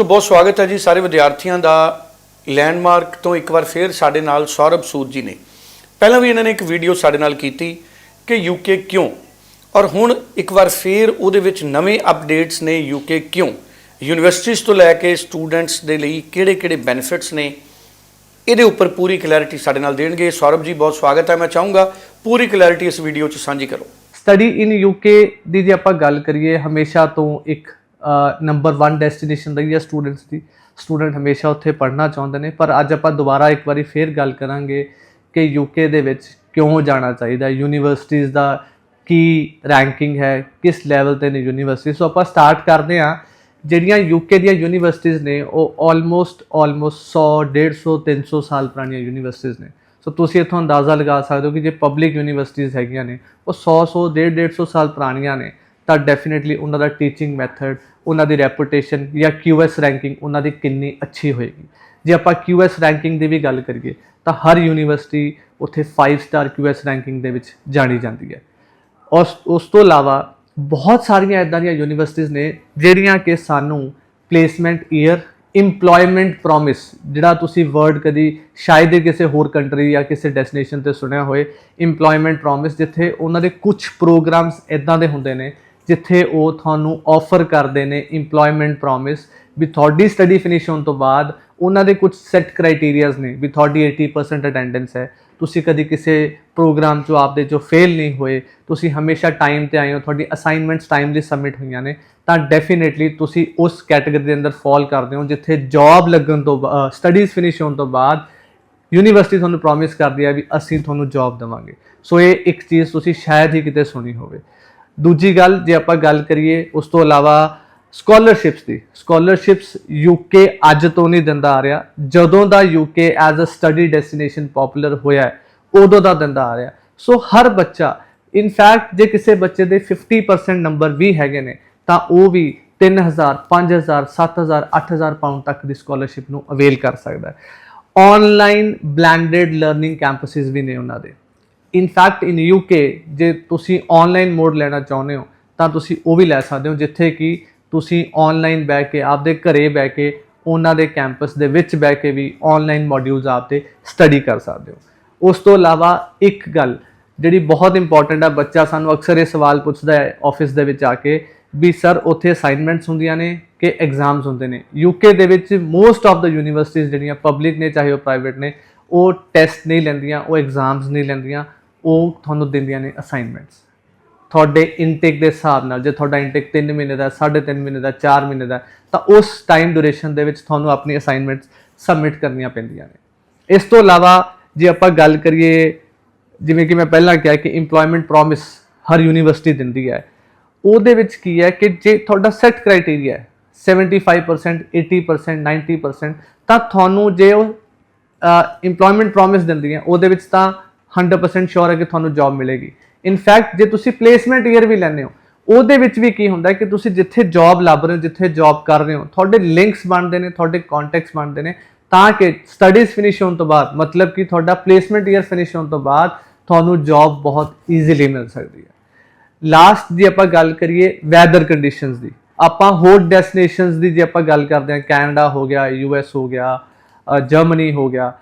ਸੋ ਬਹੁਤ ਸਵਾਗਤ ਹੈ ਜੀ ਸਾਰੇ ਵਿਦਿਆਰਥੀਆਂ ਦਾ ਲੈਂਡਮਾਰਕ ਤੋਂ ਇੱਕ ਵਾਰ ਫੇਰ ਸਾਡੇ ਨਾਲ ਸੌਰਭ ਸੂਦ ਜੀ ਨੇ। ਪਹਿਲਾਂ ਵੀ ਇਹਨਾਂ ਨੇ ਇੱਕ ਵੀਡੀਓ ਸਾਡੇ ਨਾਲ ਕੀਤੀ ਕਿ ਯੂਕੇ ਕਿਉਂ? ਔਰ ਹੁਣ ਇੱਕ ਵਾਰ ਫੇਰ ਉਹਦੇ ਵਿੱਚ ਨਵੇਂ ਅਪਡੇਟਸ ਨੇ ਯੂਕੇ ਕਿਉਂ? ਯੂਨੀਵਰਸਿਟੀਜ਼ ਤੋਂ ਲੈ ਕੇ ਸਟੂਡੈਂਟਸ ਦੇ ਲਈ ਕਿਹੜੇ-ਕਿਹੜੇ ਬੈਨੀਫਿਟਸ ਨੇ? ਇਹਦੇ ਉੱਪਰ ਪੂਰੀ ਕਲੈਰਿਟੀ ਸਾਡੇ ਨਾਲ ਦੇਣਗੇ। ਸੌਰਭ ਜੀ, ਬਹੁਤ ਸਵਾਗਤ ਹੈ। ਮੈਂ ਚਾਹੂੰਗਾ ਪੂਰੀ ਕਲੈਰਿਟੀ ਇਸ ਵੀਡੀਓ 'ਚ ਸਾਂਝੀ ਕਰੋ। ਸਟੱਡੀ ਇਨ ਯੂਕੇ ਦੀ ਜੇ ਆਪਾਂ ਗੱਲ ਕਰੀਏ, ਹਮੇਸ਼ਾ ਤੋਂ ਇੱਕ ਨੰਬਰ 1 ਡੈਸਟੀਨੇਸ਼ਨ ਰਹੀ ਹੈ ਸਟੂਡੈਂਟਸ ਦੀ। ਸਟੂਡੈਂਟ ਹਮੇਸ਼ਾ ਉੱਥੇ ਪੜ੍ਹਨਾ ਚਾਹੁੰਦੇ ਨੇ, ਪਰ ਅੱਜ ਆਪਾਂ ਦੁਬਾਰਾ ਇੱਕ ਵਾਰੀ ਫੇਰ ਗੱਲ ਕਰਾਂਗੇ ਕਿ ਯੂਕੇ ਦੇ ਵਿੱਚ ਕਿਉਂ ਜਾਣਾ ਚਾਹੀਦਾ ਯੂਨੀਵਰਸਿਟੀਜ਼ ਦਾ ਕੀ ਰੈਂਕਿੰਗ ਹੈ, ਕਿਸ ਲੈਵਲ ਤੇ ਨੇ ਯੂਨੀਵਰਸਿਟੀ ਸੋ ਆਪਾਂ ਸਟਾਰਟ ਕਰਦੇ ਹਾਂ। ਜਿਹੜੀਆਂ ਯੂਕੇ ਦੀਆਂ ਯੂਨੀਵਰਸਿਟੀਜ਼ ਨੇ, ਉਹ ਆਲਮੋਸਟ ਆਲਮੋਸਟ 100 150 300 ਸਾਲ ਪੁਰਾਣੀਆਂ ਯੂਨੀਵਰਸਿਟੀਜ਼ ਨੇ। ਸੋ ਤੁਸੀਂ ਇੱਥੋਂ ਅੰਦਾਜ਼ਾ ਲਗਾ ਸਕਦੇ ਹੋ ਕਿ ਜੇ ਪਬਲਿਕ ਯੂਨੀਵਰਸਿਟੀਜ਼ ਹੈਗੀਆਂ ਨੇ, ਉਹ 100 100 150 150 ਸਾਲ ਪੁਰਾਣੀਆਂ ਨੇ। ਤਾਂ ਡੈਫੀਨਿਟਲੀ ਉਹਨਾਂ ਦਾ ਟੀਚਿੰਗ ਮੈਥਡ ਉਹਨਾਂ ਦੀ ਰੈਪੂਟੇਸ਼ਨ ਜਾਂ QS ਰੈਂਕਿੰਗ ਉਹਨਾਂ ਦੀ ਕਿੰਨੀ ਅੱਛੀ ਹੋਏਗੀ। ਜੇ ਆਪਾਂ QS ਰੈਂਕਿੰਗ ਦੀ ਵੀ ਗੱਲ ਕਰੀਏ, ਤਾਂ ਹਰ ਯੂਨੀਵਰਸਿਟੀ ਉੱਥੇ 5 ਸਟਾਰ QS ਰੈਂਕਿੰਗ ਦੇ ਵਿੱਚ ਜਾਣੀ ਜਾਂਦੀ ਹੈ। ਉਸ ਉਸ ਤੋਂ ਇਲਾਵਾ ਬਹੁਤ ਸਾਰੀਆਂ ਇਦਾਂ ਦੀਆਂ ਯੂਨੀਵਰਸਿਟੀਜ਼ ਨੇ ਜਿਹੜੀਆਂ ਕਿ ਸਾਨੂੰ ਪਲੇਸਮੈਂਟ ਈਅਰ EMPLOYMENT ਪ੍ਰੋਮਿਸ ਜਿਹੜਾ ਤੁਸੀਂ ਵਰਡ ਕਦੀ ਸ਼ਾਇਦ ਹੀ ਕਿਸੇ ਹੋਰ ਕੰਟਰੀ ਜਾਂ ਕਿਸੇ ਡੈਸਟੀਨੇਸ਼ਨ ਤੇ ਸੁਣਿਆ ਹੋਵੇ EMPLOYMENT ਪ੍ਰੋਮਿਸ ਜਿੱਥੇ ਉਹਨਾਂ ਦੇ ਕੁਝ ਪ੍ਰੋਗਰਾਮਸ ਇਦਾਂ ਦੇ ਹੁੰਦੇ ਨੇ ਜਿੱਥੇ ਉਹ ਤੁਹਾਨੂੰ ਆਫਰ ਕਰਦੇ ਨੇ EMPLOYMENT ਪ੍ਰੋਮਿਸ ਵੀ ਤੁਹਾਡੀ ਸਟੱਡੀ ਫਿਨਿਸ਼ ਹੋਣ ਤੋਂ ਬਾਅਦ ਉਹਨਾਂ ਦੇ ਕੁਝ ਸੈੱਟ ਕ੍ਰਾਈਟੇਰੀਆਜ਼ ਨੇ ਵੀ ਤੁਹਾਡੀ 80% ਅਟੈਂਡੈਂਸ ਹੈ। ਤੁਸੀਂ ਕਦੀ ਕਿਸੇ ਪ੍ਰੋਗਰਾਮ 'ਚੋਂ ਆਪਦੇ ਜੋ ਫੇਲ ਨਹੀਂ ਹੋਏ। ਤੁਸੀਂ ਹਮੇਸ਼ਾ ਟਾਈਮ ਤੇ ਆਏ ਹੋ। ਤੁਹਾਡੀ ਅਸਾਈਨਮੈਂਟਸ ਟਾਈਮਲੀ ਸਬਮਿਟ ਹੋਈਆਂ ਨੇ। ਤਾਂ ਡੈਫੀਨਿਟਲੀ ਤੁਸੀਂ ਉਸ ਕੈਟਾਗਰੀ ਦੇ ਅੰਦਰ ਫਾਲ ਕਰਦੇ ਹੋ, ਜਿੱਥੇ ਜੌਬ ਲੱਗਣ ਤੋਂ ਸਟੱਡੀਜ਼ ਫਿਨਿਸ਼ ਹੋਣ ਤੋਂ ਬਾਅਦ ਯੂਨੀਵਰਸਿਟੀ ਤੁਹਾਨੂੰ ਪ੍ਰੋਮਿਸ ਕਰਦੀ ਹੈ ਵੀ ਅਸੀਂ ਤੁਹਾਨੂੰ ਜੌਬ ਦੇਵਾਂਗੇ। ਸੋ ਇਹ ਇੱਕ ਚੀਜ਼ ਤੁਸੀਂ ਸ਼ਾਇਦ ਹੀ ਕਿਤੇ ਸੁਣੀ ਹੋਵੇ। ਦੂਜੀ ਗੱਲ ਜੇ ਆਪਾਂ ਗੱਲ ਕਰੀਏ ਉਸ ਤੋਂ ਇਲਾਵਾ ਸਕਾਲਰਸ਼ਿਪਸ ਦੀ ਸਕਾਲਰਸ਼ਿਪਸ ਯੂਕੇ ਅੱਜ ਤੋਂ ਨਹੀਂ ਦਿੰਦਾ ਆ ਰਿਹਾ ਜਦੋਂ ਦਾ UK as a study destination popular ਹੋਇਆ ਹੈ, ਉਦੋਂ ਦਾ ਦਿੰਦਾ ਆ ਰਿਹਾ। ਸੋ ਹਰ ਬੱਚਾ ਇਨਫੈਕਟ ਜੇ ਕਿਸੇ ਬੱਚੇ ਦੇ 50% ਨੰਬਰ ਵੀ ਹੈਗੇ ਨੇ ਤਾਂ ਉਹ ਵੀ 3000 5000 7000 8000 ਪਾਉਂਡ ਤੱਕ ਦੀ ਸਕਾਲਰਸ਼ਿਪ ਨੂੰ ਅਵੇਲ ਕਰ ਸਕਦਾ ਹੈ। ਆਨਲਾਈਨ ਬਲੈਂਡਡ ਲਰਨਿੰਗ ਕੈਂਪਸਸ ਵੀ ਨੇ ਉਹਨਾਂ ਦੇ। ਇਨ ਫੈਕਟ ਇਨ ਯੂਕੇ ਜੇ ਤੁਸੀਂ ਆਨਲਾਈਨ ਮੋਡ ਲੈਣਾ ਚਾਹੁੰਦੇ ਹੋ, ਤਾਂ ਤੁਸੀਂ ਉਹ ਵੀ ਲੈ ਸਕਦੇ ਹੋ, ਜਿੱਥੇ ਕਿ ਤੁਸੀਂ ਆਨਲਾਈਨ ਬਹਿ ਕੇ, ਆਪਦੇ ਘਰੇ ਬਹਿ ਕੇ, ਉਹਨਾਂ ਦੇ ਕੈਂਪਸ ਦੇ ਵਿੱਚ ਬਹਿ ਕੇ ਵੀ ਆਨਲਾਈਨ ਮੋਡਿਊਲਸ ਆਪਦੇ ਸਟੱਡੀ ਕਰ ਸਕਦੇ ਹੋ। ਉਸ ਤੋਂ ਇਲਾਵਾ ਇੱਕ ਗੱਲ ਜਿਹੜੀ ਬਹੁਤ ਇੰਪੋਰਟੈਂਟ ਆ, ਬੱਚਾ ਸਾਨੂੰ ਅਕਸਰ ਇਹ ਸਵਾਲ ਪੁੱਛਦਾ ਹੈ ਆਫਿਸ ਦੇ ਵਿੱਚ ਆ ਕੇ ਵੀ ਸਰ ਉੱਥੇ ਅਸਾਈਨਮੈਂਟਸ ਹੁੰਦੀਆਂ ਨੇ ਕਿ ਐਗਜ਼ਾਮਸ ਹੁੰਦੇ ਨੇ? ਯੂਕੇ ਦੇ ਵਿੱਚ ਮੋਸਟ ਆਫ ਦਾ ਯੂਨੀਵਰਸਿਟੀਜ਼ ਜਿਹੜੀਆਂ ਪਬਲਿਕ ਨੇ, ਚਾਹੇ ਉਹ ਪ੍ਰਾਈਵੇਟ ਨੇ, ਉਹ ਟੈਸਟ ਨਹੀਂ ਲੈਂਦੀਆਂ, ਉਹ ਐਗਜ਼ਾਮਸ ਨਹੀਂ ਲੈਂਦੀਆਂ। ਉਹ ਤੁਹਾਨੂੰ ਦਿੰਦੀਆਂ ਨੇ ਅਸਾਈਨਮੈਂਟਸ ਤੁਹਾਡੇ ਇਨਟੇਕ ਦੇ ਹਿਸਾਬ ਨਾਲ, ਜੇ ਤੁਹਾਡਾ ਇਨਟੇਕ 3 ਮਹੀਨੇ ਦਾ 3.5 ਮਹੀਨੇ ਦਾ 4 ਮਹੀਨੇ ਦਾ, ਤਾਂ ਉਸ ਟਾਈਮ ਡਿਊਰੇਸ਼ਨ ਦੇ ਵਿੱਚ ਤੁਹਾਨੂੰ ਆਪਣੀ ਅਸਾਈਨਮੈਂਟਸ ਸਬਮਿਟ ਕਰਨੀਆਂ ਪੈਂਦੀਆਂ ਨੇ। ਇਸ ਤੋਂ ਇਲਾਵਾ ਜੇ ਆਪਾਂ ਗੱਲ ਕਰੀਏ, ਜਿਵੇਂ ਕਿ ਮੈਂ ਪਹਿਲਾਂ ਕਿਹਾ ਕਿ EMPLOYMENT ਪ੍ਰੋਮਿਸ ਹਰ ਯੂਨੀਵਰਸਿਟੀ ਦਿੰਦੀ ਹੈ। ਉਹਦੇ ਵਿੱਚ ਕੀ ਹੈ ਕਿ ਜੇ ਤੁਹਾਡਾ ਸੈੱਟ ਕ੍ਰਾਈਟੇਰੀਆ ਹੈ 75% 80% 90% ਤਾਂ ਤੁਹਾਨੂੰ ਜੇ ਉਹ EMPLOYMENT ਪ੍ਰੋਮਿਸ ਦਿੰਦੀ ਹੈ ਉਹਦੇ ਵਿੱਚ ਤਾਂ 100% ਸ਼ੋਰ ਹੈ ਕਿ ਤੁਹਾਨੂੰ ਜੌਬ ਮਿਲੇਗੀ। ਇਨਫੈਕਟ ਜੇ ਤੁਸੀਂ ਪਲੇਸਮੈਂਟ ਈਅਰ ਵੀ ਲੈਂਦੇ ਹੋ, ਉਹਦੇ ਵਿੱਚ ਵੀ ਕੀ ਹੁੰਦਾ ਕਿ ਤੁਸੀਂ ਜਿੱਥੇ ਜੌਬ ਲੱਭ ਰਹੇ ਹੋ, ਜਿੱਥੇ ਜੌਬ ਕਰ ਰਹੇ ਹੋ, ਤੁਹਾਡੇ ਲਿੰਕਸ ਬਣਦੇ ਨੇ, ਤੁਹਾਡੇ ਕੰਟੈਕਟਸ ਬਣਦੇ ਨੇ, ਤਾਂ ਕਿ ਸਟੱਡੀਜ਼ ਫਿਨਿਸ਼ ਹੋਣ ਤੋਂ ਬਾਅਦ, ਮਤਲਬ ਕਿ ਤੁਹਾਡਾ ਪਲੇਸਮੈਂਟ ਈਅਰ ਫਿਨਿਸ਼ ਹੋਣ ਤੋਂ ਬਾਅਦ ਤੁਹਾਨੂੰ ਜੌਬ ਬਹੁਤ ਈਜ਼ੀਲੀ ਮਿਲ ਸਕਦੀ ਹੈ। ਲਾਸਟ ਦੀ ਆਪਾਂ ਗੱਲ ਕਰੀਏ ਵੈਦਰ ਕੰਡੀਸ਼ਨਸ ਦੀ। ਆਪਾਂ ਹੋਰ ਡੈਸਟੀਨੇਸ਼ਨਸ ਦੀ ਜੇ ਆਪਾਂ ਗੱਲ ਕਰਦੇ ਹਾਂ ਕੈਨੇਡਾ ਹੋ ਗਿਆ ਯੂਐਸ ਹੋ ਗਿਆ ਜਰਮਨੀ ਹੋ ਗਿਆ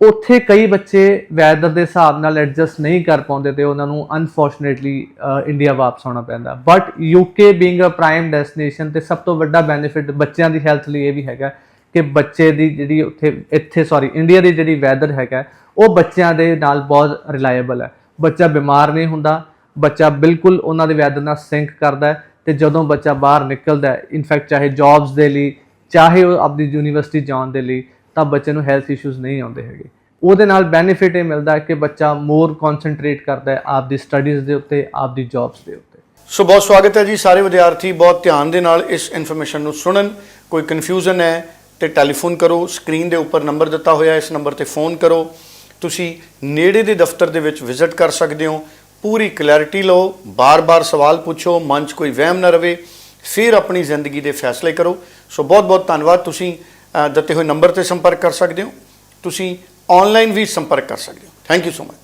ਉੱਥੇ ਕਈ ਬੱਚੇ ਵੈਦਰ ਦੇ ਹਿਸਾਬ ਨਾਲ ਐਡਜਸਟ ਨਹੀਂ ਕਰ ਪਾਉਂਦੇ ਤੇ ਉਹਨਾਂ ਨੂੰ ਅਨਫੋਰਚੂਨੇਟਲੀ ਇੰਡੀਆ ਵਾਪਸ ਆਉਣਾ ਪੈਂਦਾ। But UK being a prime destination ਤੇ ਸਭ ਤੋਂ ਵੱਡਾ ਬੈਨੀਫਿਟ ਬੱਚਿਆਂ ਦੀ ਹੈਲਥ ਲਈ ਇਹ ਵੀ ਹੈਗਾ ਕਿ ਬੱਚੇ ਦੀ ਜਿਹੜੀ ਉੱਥੇ, ਇੱਥੇ ਸੌਰੀ ਇੰਡੀਆ ਦੀ ਜਿਹੜੀ ਵੈਦਰ ਹੈਗਾ, ਉਹ ਬੱਚਿਆਂ ਦੇ ਨਾਲ ਬਹੁਤ ਰਿਲਾਇਬਲ ਹੈ। ਬੱਚਾ ਬਿਮਾਰ ਨਹੀਂ ਹੁੰਦਾ, ਬੱਚਾ ਬਿਲਕੁਲ ਉਹਨਾਂ ਦੇ ਵੈਦਰ ਨਾਲ ਸਿੰਕ ਕਰਦਾ ਹੈ ਤੇ ਜਦੋਂ ਬੱਚਾ ਬਾਹਰ ਨਿਕਲਦਾ ਹੈ ਇਨਫੈਕਟ ਚਾਹੇ ਜੌਬਸ ਦੇ ਲਈ, ਚਾਹੇ ਉਹ ਆਪਣੀ ਯੂਨੀਵਰਸਿਟੀ ਜਾਣ ਦੇ ਲਈ ਤਾਂ ਬੱਚੇ ਨੂੰ ਹੈਲਥ ਇਸ਼ੂਜ਼ ਨਹੀਂ ਆਉਂਦੇ ਹੈਗੇ। ਉਹਦੇ ਨਾਲ ਬੈਨੀਫਿਟ ਇਹ ਮਿਲਦਾ ਕਿ ਬੱਚਾ ਮੋਰ ਕਨਸੈਂਟਰੇਟ ਕਰਦਾ ਹੈ ਆਪਦੀ ਸਟੱਡੀਜ਼ ਦੇ ਉੱਤੇ, ਆਪਦੀ ਜੌਬਸ ਦੇ ਉੱਤੇ। ਸੋ ਬਹੁਤ ਸਵਾਗਤ ਹੈ ਜੀ ਸਾਰੇ ਵਿਦਿਆਰਥੀ, ਬਹੁਤ ਧਿਆਨ ਦੇ ਨਾਲ ਇਸ ਇਨਫੋਰਮੇਸ਼ਨ ਨੂੰ ਸੁਣਨ। ਕੋਈ ਕਨਫਿਊਜ਼ਨ ਹੈ ਤੇ ਟੈਲੀਫੋਨ ਕਰੋ ਸਕਰੀਨ ਦੇ ਉੱਪਰ ਨੰਬਰ ਦਿੱਤਾ ਹੋਇਆ ਇਸ ਨੰਬਰ ਤੇ ਫੋਨ ਕਰੋ। ਤੁਸੀਂ ਨੇੜੇ ਦੇ ਦਫ਼ਤਰ ਦੇ ਵਿੱਚ ਵਿਜ਼ਿਟ ਕਰ ਸਕਦੇ ਹੋ। ਪੂਰੀ ਕਲੈਰਿਟੀ ਲਓ, ਬਾਰ-ਬਾਰ ਸਵਾਲ ਪੁੱਛੋ, ਮਨ 'ਚ ਕੋਈ ਵਹਿਮ ਨਾ ਰਵੇ। ਫਿਰ ਆਪਣੀ ਜ਼ਿੰਦਗੀ ਦੇ ਫੈਸਲੇ ਕਰੋ। ਸੋ ਬਹੁਤ-ਬਹੁਤ ਧੰਨਵਾਦ। ਤੁਸੀਂ ਦਿੱਤੇ ਹੋਏ ਨੰਬਰ ਤੇ ਸੰਪਰਕ ਕਰ ਸਕਦੇ ਹੋ। ਤੁਸੀਂ ਆਨਲਾਈਨ ਵੀ ਸੰਪਰਕ ਕਰ ਸਕਦੇ ਹੋ। Thank you so much